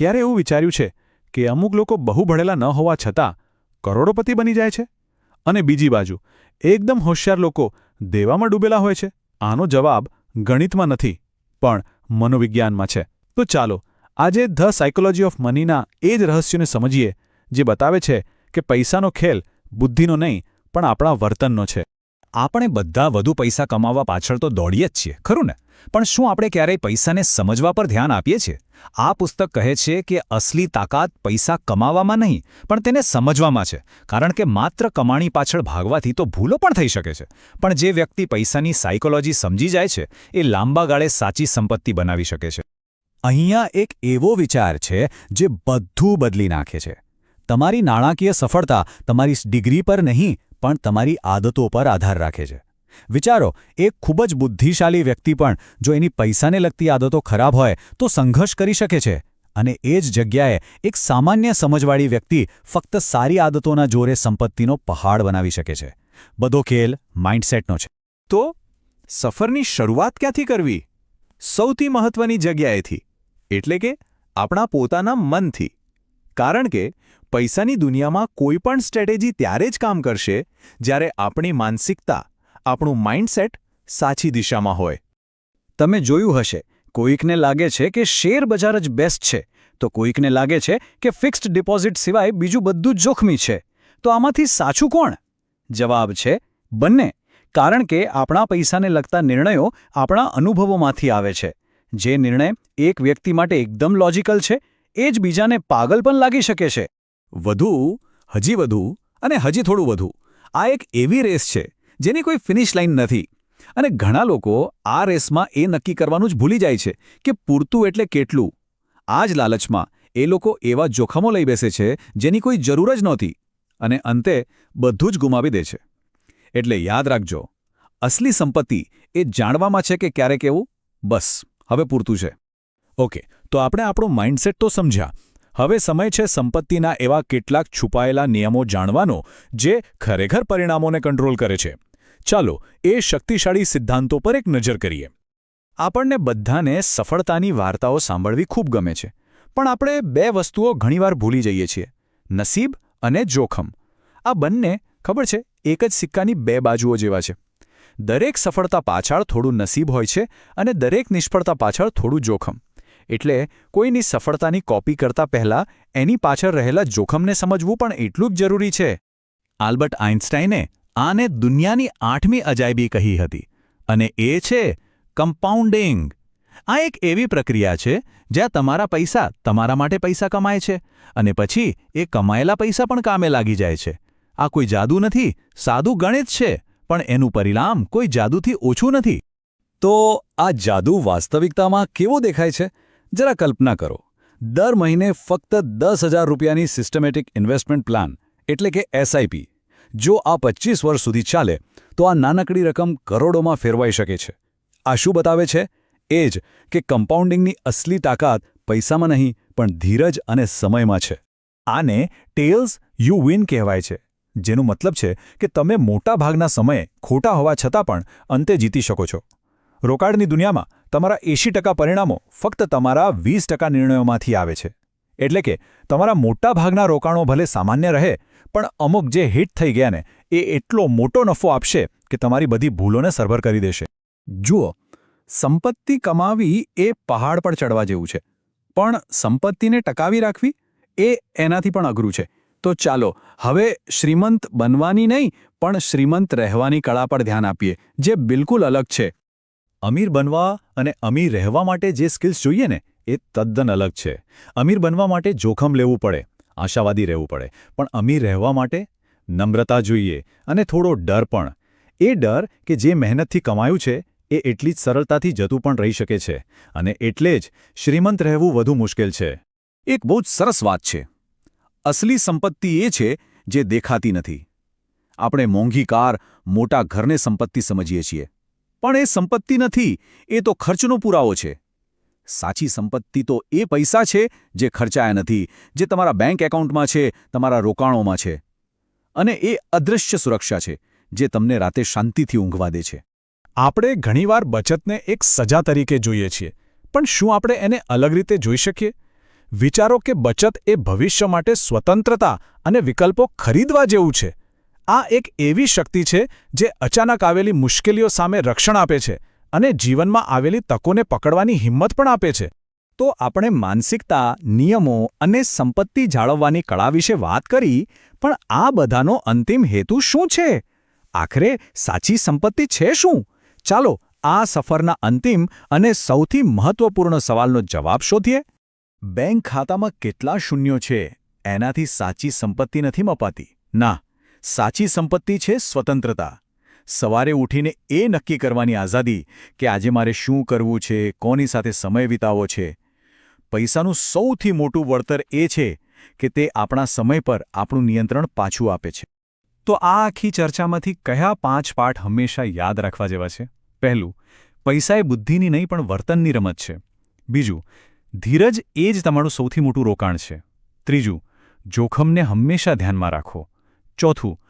ક્યારે એવું વિચાર્યું છે કે અમુક લોકો બહુ ભણેલા ન હોવા છતાં કરોડોપતિ બની જાય છે? અને બીજી બાજુ, એકદમ હોશિયાર લોકો દેવામાં ડૂબેલા હોય છે? આનો જવાબ ગણિતમાં નથી, પણ મનોવિજ્ઞાનમાં છે. તો ચાલો, આજે ધ સાયકોલોજી ઓફ મનીના એ જ રહસ્યને સમજીએ, જે બતાવે છે કે પૈસાનો ખેલ બુદ્ધિનો નહીં, પણ આપણા વર્તનનો છે. આપણે બધા વધુ પૈસા કમાવા પાછળ તો દોડીએ જ છીએ, ખરું ને? પણ શું આપણે ક્યારેય પૈસાને સમજવા પર ધ્યાન આપીએ છીએ? આ પુસ્તક કહે છે કે અસલી તાકાત પૈસા કમાવામાં નહીં, પણ તેને સમજવામાં છે, કારણ કે માત્ર કમાણી પાછળ ભાગવાથી તો ભૂલો પણ થઈ શકે છે. પણ જે વ્યક્તિ પૈસાની સાયકોલોજી સમજી જાય છે, એ લાંબા ગાળે સાચી સંપત્તિ બનાવી શકે છે. અહીંયા એક એવો વિચાર છે જે બધું બદલી નાખે છે. તમારી નાણાકીય સફળતા તમારી ડિગ્રી પર નહીં પણ તમારી આદતો પર આધાર રાખે છે. વિચારો, એક ખૂબ જ બુદ્ધિશાળી વ્યક્તિ પણ જો એની પૈસાને લગતી આદતો ખરાબ હોય તો સંઘર્ષ કરી શકે છે. અને એ જ જગ્યાએ એક સામાન્ય સમજવાળી વ્યક્તિ ફક્ત સારી આદતોના જોરે સંપત્તિનો પહાડ બનાવી શકે છે. બધો ખેલ માઇન્ડસેટનો છે. તો, સફરની શરૂઆત ક્યાંથી કરવી? સૌથી મહત્વની જગ્યાએથી. એટલે કે, આપણા પોતાના મનથી. કારણ કે પૈસાની દુનિયામાં કોઈ પણ સ્ટ્રેટેજી ત્યારે જ કામ કરશે જ્યારે આપણી માનસિકતા, આપણું માઇન્ડસેટ સાચી દિશામાં હોય. તમે જોયું હશે, કોઈકને લાગે છે કે શેર બજાર જ બેસ્ટ છે, તો કોઈકને લાગે છે કે ફિક્સ્ડ ડિપોઝિટ સિવાય બીજું બધું જોખમી છે. તો આમાંથી સાચું કોણ? જવાબ છે, બંને, કારણ કે આપણા પૈસાને લગતા નિર્ણયો આપણા અનુભવોમાંથી આવે છે. જે નિર્ણય એક વ્યક્તિ માટે એકદમ લોજિકલ છે, એ જ બીજાને પાગલ પણ લાગી શકે છે. વધુ, હજી વધુ અને હજી થોડું વધુ. આ એક એવી રેસ છે જેની કોઈ ફિનિશ લાઇન નથી. અને ઘણા લોકો આ રેસમાં એ નક્કી કરવાનું જ ભૂલી જાય છે કે પૂરતું એટલે કેટલું. આ જ લાલચમાં એ લોકો એવા જોખમો લઈ બેસે છે જેની કોઈ જરૂર જ નહોતી અને અંતે બધું જ ગુમાવી દે છે. એટલે યાદ રાખજો, અસલી સંપત્તિ એ જાણવામાં છે કે ક્યારે કેવું બસ, હવે પૂરતું છે. ઓકે, તો આપણે આપણો માઇન્ડસેટ તો સમજ્યા. હવે સમય છે સંપત્તિના એવા કેટલાક છુપાયેલા નિયમો જાણવાનો, જે ખરેખર પરિણામોને કંટ્રોલ કરે છે. ચાલો એ શક્તિશાળી સિદ્ધાંતો પર એક નજર કરીએ. આપણને બધાને સફળતાની વાર્તાઓ સાંભળવી ખૂબ ગમે છે, પણ આપણે બે વસ્તુઓ ઘણીવાર ભૂલી જઈએ છીએ, નસીબ અને જોખમ. આ બંને, ખબર છે, એક જ સિક્કાની બે બાજુઓ જેવા છે. દરેક સફળતા પાછળ થોડું નસીબ હોય છે અને દરેક નિષ્ફળતા પાછળ થોડું જોખમ. એટલે કોઈની સફળતાની કોપી કરતા પહેલા એની પાછળ રહેલા જોખમને સમજવું પણ એટલું જ જરૂરી છે. આલ્બર્ટ આઇન્સ્ટાઈને આને દુનિયાની આઠમી અજાયબી કહી હતી અને એ છે કમ્પાઉન્ડિંગ આ એક એવી પ્રક્રિયા છે જ્યાં તમારા પૈસા તમારા માટે પૈસા કમાય છે અને પછી એ કમાયેલા પૈસા પણ કામે લાગી જાય છે. આ કોઈ જાદુ નથી, સાદું ગણિત છે, પણ એનું પરિણામ કોઈ જાદુથી ઓછું નથી. તો આ જાદુ વાસ્તવિકતામાં કેવો દેખાય છે? જરા કલ્પના કરો, દર મહિને ફક્ત દસ હજાર રૂપિયાની સિસ્ટમેટિક ઇન્વેસ્ટમેન્ટ પ્લાન એટલે કે એસઆઈપી જો આ પચીસ વર્ષ સુધી ચાલે, તો આ નાનકડી રકમ કરોડોમાં ફેરવાઈ શકે છે. આ શું બતાવે છે? એ જ કે કમ્પાઉન્ડિંગની અસલી તાકાત પૈસામાં નહીં, પણ ધીરજ અને સમયમાં છે. આને ટેલ્સ યુ વિન કહેવાય છે, જેનું મતલબ છે કે તમે મોટા ભાગના સમયે ખોટા હોવા છતાં પણ અંતે જીતી શકો છો. રોકાણની દુનિયામાં તમારા એંશી ટકા પરિણામો ફક્ત તમારા વીસ ટકા નિર્ણયોમાંથી આવે છે. એટલે કે તમારા મોટા ભાગના રોકાણો ભલે સામાન્ય રહે, પણ અમુક જે હિટ થઈ ગયા ને, એ એટલો મોટો નફો આપશે કે તમારી બધી ભૂલોને સરભર કરી દેશે. જુઓ, સંપત્તિ કમાવી એ પહાડ પર ચડવા જેવું છે, પણ સંપત્તિને ટકાવી રાખવી એ એનાથી પણ અઘરું છે. તો ચાલો, હવે શ્રીમંત બનવાની નહીં, પણ શ્રીમંત રહેવાની કળા પર ધ્યાન આપીએ, જે બિલકુલ અલગ છે. અમીર બનવા અને અમીર રહેવા માટે જે સ્કિલ્સ જોઈએ ને, એ તદ્દન અલગ છે. અમીર બનવા માટે જોખમ લેવું પડે, આશાવાદી રહેવું પડે. પણ અમીર રહેવા માટે નમ્રતા જોઈએ અને થોડો ડર પણ. એ ડર કે જે મહેનતથી કમાયું છે, એ એટલી જ સરળતાથી જતું પણ રહી શકે છે. અને એટલે જ શ્રીમંત રહેવું વધુ મુશ્કેલ છે. એક બહુ જ સરસ વાત છે. અસલી સંપત્તિ એ છે જે દેખાતી નથી. આપણે મોંઘી કાર, મોટા ઘરને સંપત્તિ સમજીએ છીએ. પણ એ સંપત્તિ નથી, એ તો ખર્ચનો પુરાવો છે. સાચી સંપત્તિ તો એ પૈસા છે જે ખર્ચાયા નથી, જે તમારા બેંક એકાઉન્ટમાં છે, તમારા રોકાણોમાં છે. અને એ અદૃશ્ય સુરક્ષા છે, જે તમને રાતે શાંતિથી ઊંઘવા દે છે. આપણે ઘણીવાર બચતને એક સજા તરીકે જોઈએ છીએ, પણ શું આપણે એને અલગ રીતે જોઈ શકીએ? વિચારો કે બચત એ ભવિષ્ય માટે સ્વતંત્રતા અને વિકલ્પો ખરીદવા જેવું છે. આ એક એવી શક્તિ છે જે અચાનક આવેલી મુશ્કેલીઓ સામે રક્ષણ આપે છે અને જીવનમાં આવેલી તકોને પકડવાની હિંમત પણ આપે છે. તો આપણે માનસિકતા, નિયમો અને સંપત્તિ જાળવવાની કળા વિશે વાત કરી, પણ આ બધાનો અંતિમ હેતુ શું છે? આખરે સાચી સંપત્તિ છે શું? ચાલો આ સફરના અંતિમ અને સૌથી મહત્વપૂર્ણ સવાલનો જવાબ શોધીએ. બેંક ખાતામાં કેટલા શૂન્યો છે? એનાથી સાચી સંપત્તિ નથી મપાતી. ના સાચી સંપત્તિ છે સ્વતંત્રતા. સવારે ઉઠીને એ નક્કી કરવાની આઝાદી કે આજે મારે શું કરવું છે, કોની સાથે સમય વિતાવવો છે. પૈસાનું સૌથી મોટું વળતર એ છે કે તે આપણા સમય પર આપણું નિયંત્રણ પાછું આપે છે. તો આ આખી ચર્ચામાંથી કયા પાંચ પાઠ હંમેશા યાદ રાખવા જેવા છે? પહેલું, પૈસા એ બુદ્ધિની નહીં પણ વર્તનની રમત છે. બીજું, ધીરજ એ જ તમારું સૌથી મોટું રોકાણ છે. ત્રીજું, જોખમને હંમેશા ધ્યાનમાં રાખો. ચોથું,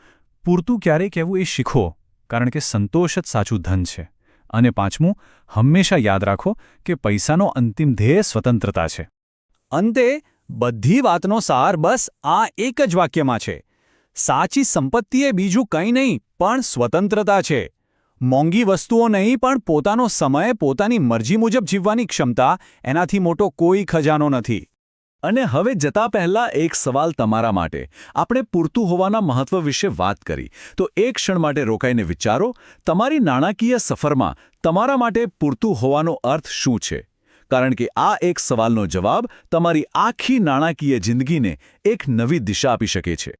પૂરતું ક્યારે કહેવું એ શીખો, કારણ કે સંતોષ જ સાચું ધન છે. અને પાંચમું, હંમેશા યાદ રાખો કે પૈસાનો અંતિમ ધ્યેય સ્વતંત્રતા છે. અંતે, બધી વાતનો સાર બસ આ એક જ વાક્યમાં છે. સાચી સંપત્તિ એ બીજું કંઈ નહીં, પણ સ્વતંત્રતા છે. મોંઘી વસ્તુઓ નહીં, પણ પોતાનો સમય પોતાની મરજી મુજબ જીવવાની ક્ષમતા, એનાથી મોટો કોઈ ખજાનો નથી. અને હવે જતા પહેલા એક સવાલ તમારા માટે. આપણે પૂરતું હોવાના મહત્વ વિશે વાત કરી. તો એક ક્ષણ માટે રોકાઈને વિચારો, તમારી નાણાકીય સફરમાં તમારા માટે પૂરતું હોવાનો અર્થ શું છે? કારણ કે આ એક સવાલનો જવાબ તમારી આખી નાણાકીય જિંદગીને એક નવી દિશા આપી શકે છે.